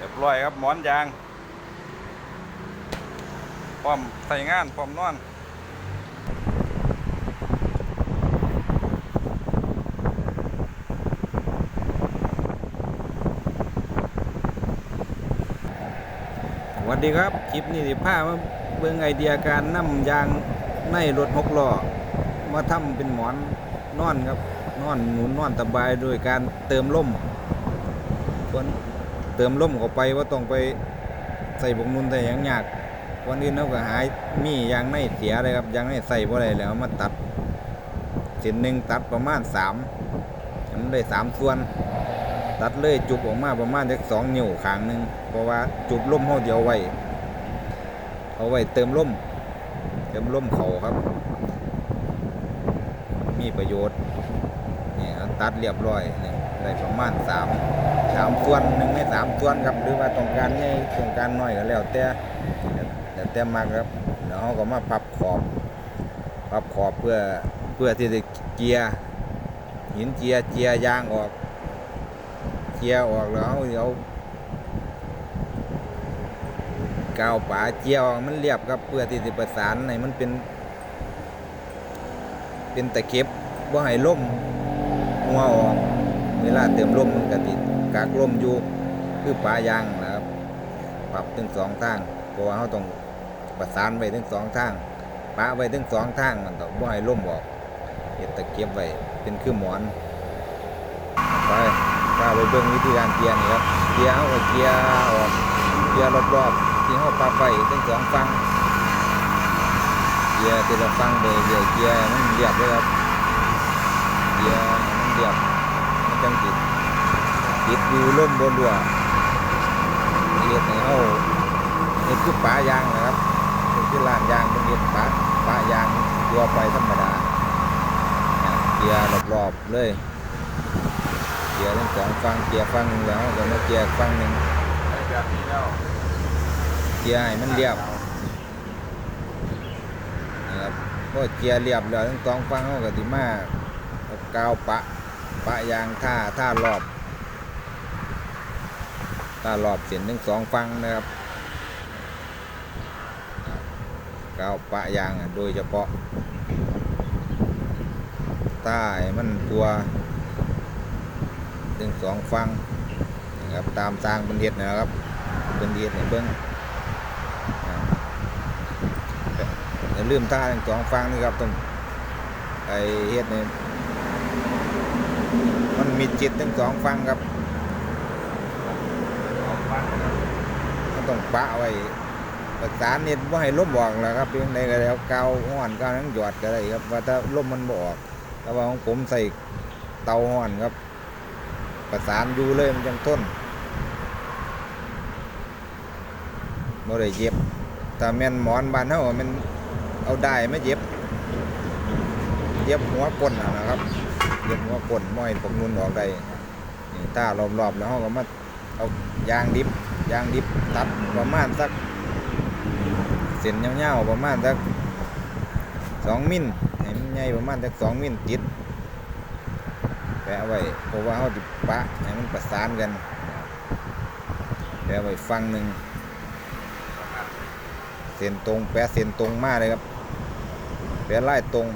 รียบร้อยครับหมอนยางพร้อมใส่งานพร้อมนอนสวัสดีครับ คลิปนี้สิพามาเบิ่งไอเดียการนำยางในรถหกล้อมาทำเป็นหมอนนอนครับ นอนหนุนนอนสบายโดยการเติมลมส่วน ติมลมเข้าไปว่าต้องไปใส่บกนุนใส่ยังยากวันอื่นเราก็หายมียางในเสียเลยครับยางในใส่บ่ได้แล้วมาตัดเส้นหนึ่งตัดประมาณสามมันได้สามส่วน ตัดเลยจุบออกมาประมาณจักสองนิ้วขางหนึ่งเพราะว่าจุบลมเขาเดียวไว้เอาไว้เติมลมเติมลมเขาครับ มีประโยชน์นี่ตัดเรียบร้อยนี่ได้ประมาณสาม สามส่วนหนึ่งในสามส่วนครับ หรือว่าต้องการใหญ่ต้องการน้อยก็แล้วแต่แต่แต่มากครับเดี๋ยวเขาก็มาปรับขอบปรับขอบเพื่อเพื่อที่จะเกียร์หินเจียร์เจียร์ยางออกเจียร์ออกแล้วเขาเอากาวป๋าเจียร์ออกมันเรียบครับเพื่อที่จะประสานให้มันเป็น เป็นตะเข็บบ่ให้ล่มหัวออกเวลาเติมลมมันก็ติด กากลมอยู่คือปลายางนะครับ ปรับถึงสองทางเพราะว่าเขาต้องประสานไว้ถึงสองทางปะไว้ถึงสองทางมันต้องบ่ให้ล่มออกเฮ็ดตะเข็บไว้เป็นคือหมอนไปพาไปเบิ่งวิธีการเกียร์นี่ครับเกียร์เขาเกียร์ออกเกียร์รอบๆที่เขาปรับไว้ถึงสองฝั่งเกียร์แต่ละฟังเลยเดี๋ยวเกียร์มันเรียบเลยครับเกียร์มันเรียบมันจังติด ติดอยู่ล่มบนรัวเฮ็ดให้เฮาเฮ็ดคือปลายางนะครับเฮ็ดคือลานยางเป็นเฮ็ดปลาปลายางตัวไปธรรมดาอะเกียร์รอบๆเลยเกียร์ทั้งสองฟังเกียร์ฟังหนึ่งแล้วเราก็มาเกียร์ฟังหนึ่งแบบนี้แล้วเกียร์ให้มันเรียบนะครับก็เกียร์เรียบแล้วทั้งสองฝั่งเขาก็สิมาเอากาวปะปะยางท่าท่ารอบ ท่ารอบเส้นทั้งสองฝั่งนะครับกาวปะยางโดยเฉพาะใต้มันตัวทั้งสองฝั่งนะครับตามทางเป็นเฮ็ดนะครับเป็นเฮ็ดในเบื้องอย่าลืมท่าทั้งสองฟังนี่ครับต้องไอเฮ็ดเนี่ยมันมีจิตทั้งสองฟังครับ ออกฟังนะครับ มัน ต้องปะไว้ประสานนี่ว่าให้ลมบอกแล้วครับเพียงใดก็แล้วกาวห้อนกาวนั้นหยอดก็ได้ครับว่าถ้าลมมันบออกแต่ว่าของผมใส่เตาห้อนครับ ประสานอยู่เลยมันจังทนบ่ได้เย็บถ้าแม่นหมอนบ้านเฮามันเอาได้ไม่เย็บ เย็บหัวก้นนะนะครับ เย็บหัวก้นม้อยปกนุนออกได้นี่ตารอบๆแล้วเราก็มาเอายางดิบ ยางดิบตัดประมาณสักเส้นยาวๆประมาณสักสองมิลให้มันใหญ่ประมาณสักสองมิลติดแปะไว้เพราะว่าเขาดิปะให้มันประสานกันแปะไว้ฟังหนึ่งเส้นตรงแปะเส้นตรงมากเลยครับแปะไล่ตรง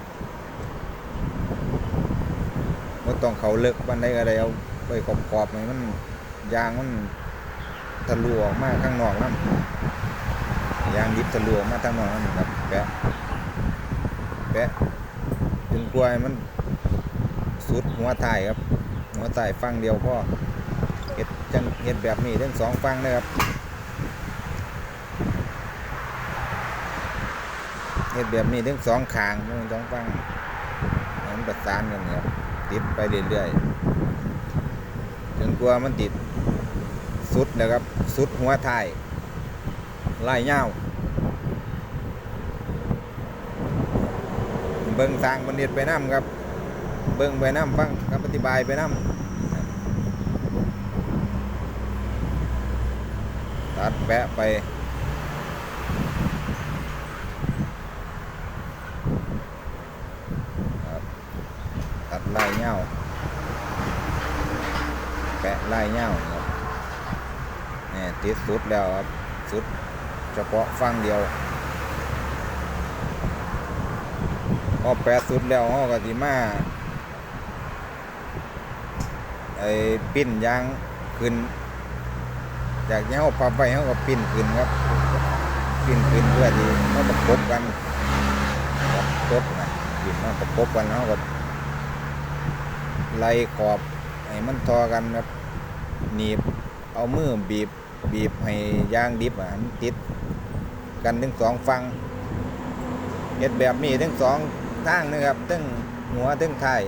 บ่ต้องเขาเลิกบันไดอะไรเอาไปขอบขอบๆให้มันยางมัน ทะลุออกมาข้างนอกนั่นยางดิบทะลุออกมาข้างนอกนั่นครับแปะแปะจนกล้วยมันสุดหัวถ่ายครับ หัวถ่ายฟังเดียวพอเห็ดจังเห็ดแบบนี้ทั้งสองฟังนะครับเห็ดแบบนี้ทั้งสองขางทั้งสองฟังให้มันประสานกันครับติดไปเรื่อยๆจนกลัวมันติด สุดนะครับ สุดหัวท้ายไล่เง่าเบิ่งทางบันเด็ดไปน้ำครับ เบิ่งไปน้ำฟังคำอธิบายไปน้ำตัดแปะไปตัดไล่เง่าแปะไล่เง่า ครับนี่นี่ติดสุดแล้วครับสุดเฉพาะฟังเดียวพอแปดสุดแล้วเขาก็สิมาไอ้ปิ้นยางขึ้นจากที่เขาพับไว้เขาก็ปิ้นขึ้นครับปิ้นขึ้นเพื่อที่เขาประกบกันกับรถนะปิ้นมาประกบกันแล้วเขาก็ไล่ขอบให้มันทอกันครับหนีบเอามือบีบ บีบให้ยางดิบอะมันติด กันทั้งสองฝั่งเฮ็ดแบบนี้ทั้งสองทางนะครับทั้งหัวทั้งท้าย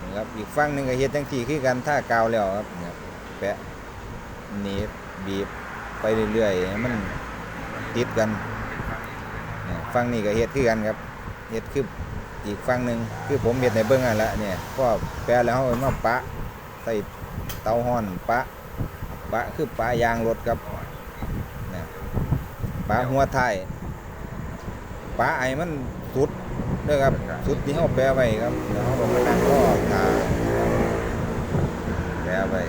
นี่ครับอีกฝั่งหนึ่งก็เฮ็ดทั้งที่คือกันท่ากาวแล้วครับนี่ครับแปะหนีบบีบไปเรื่อยๆมันติดกันฟังนี่ก็เฮ็ดคือกันครับเฮ็ดคืออีกฟังหนึ่งคือผมเฮ็ดในเบื้องนั่นแหละเนี่ยพอแปลแล้วเอามาปะใส่เตาฮ้อนปะ ปะคือปะยางรถครับเนี่ยปะหัวท้ายปะไอ้มันสุดเด้อครับสุดที่เขาแปลไว้ครับแล้วเขาก็มานั่งรอทาแปลไว้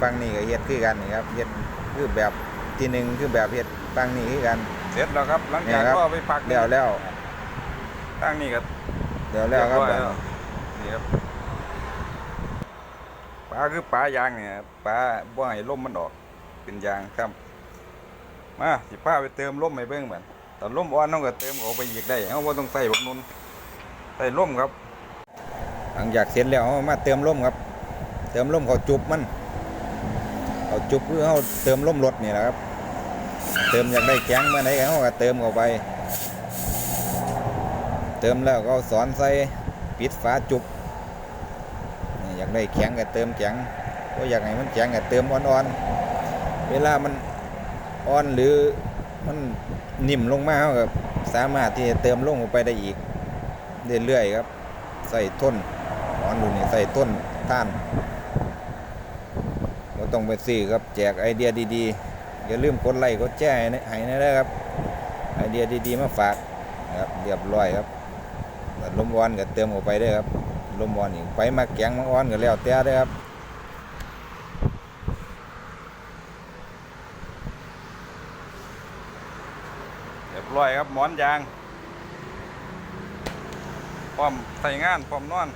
ฟังนี่ก็เฮ็ดคือกันนี่ครับเฮ็ดคือแบบที่หนึ่งคือแบบเฮ็ดฟังนี่คือกันเสร็จแล้วครับหลังเนี่จากยครับก็ไปพักแล้วแล้วตั้งนี่ก็แล้วแล้วครับเยอยแล้วนี่ครับ ปลาคือปลายางเนี่ยปลาบ่ให้ลมมันออกเป็นยางครับ มาสิป้าไปเติมลมให้เบิ่งเหมือนตอนลมอ่อนเราก็เติมเขาไปอีกได้เขาบ่ต้องใส่บกนุนใส่ลมครับ หลังจากเสร็จแล้วมาเติมลมครับ เติมลมเขาจุบมันเขาจุบคือเขาเติมลมรถนี่แหละครับ เติมอยากได้แข็งเมื่อไหร่เขาก็เติมเข้าไป เติมแล้วก็เอาสอนใส่ปิดฝาจุบากได้แข็งก็เติมแข็งก็อยากให้มันแข็งก็เติมอ่อนๆ เวลามันอ่อนหรือมันนิ่มลงมาเขาก็สามารถที่จะเติมลงลงไปได้อีก เรื่อยๆครับ ใส่ต้นอ่อนดูนี่ใส่ต้นท่านเราต้องไปซื้อครับแจกไอเดียดีๆ อย่าลืมกดไลค์กดแชร์ให้นะให้นะครับ ไอเดียดีๆมาฝากครับเรียบร้อยครับลมวอนก็เติมเข้าไปเด้ครับ ลมอ่อนนี่ไปมาแกงมังอ่อนก็แล้วแต่เด้ครับเรียบร้อยครับหมอนยางพร้อมใส่งานพร้อมนอน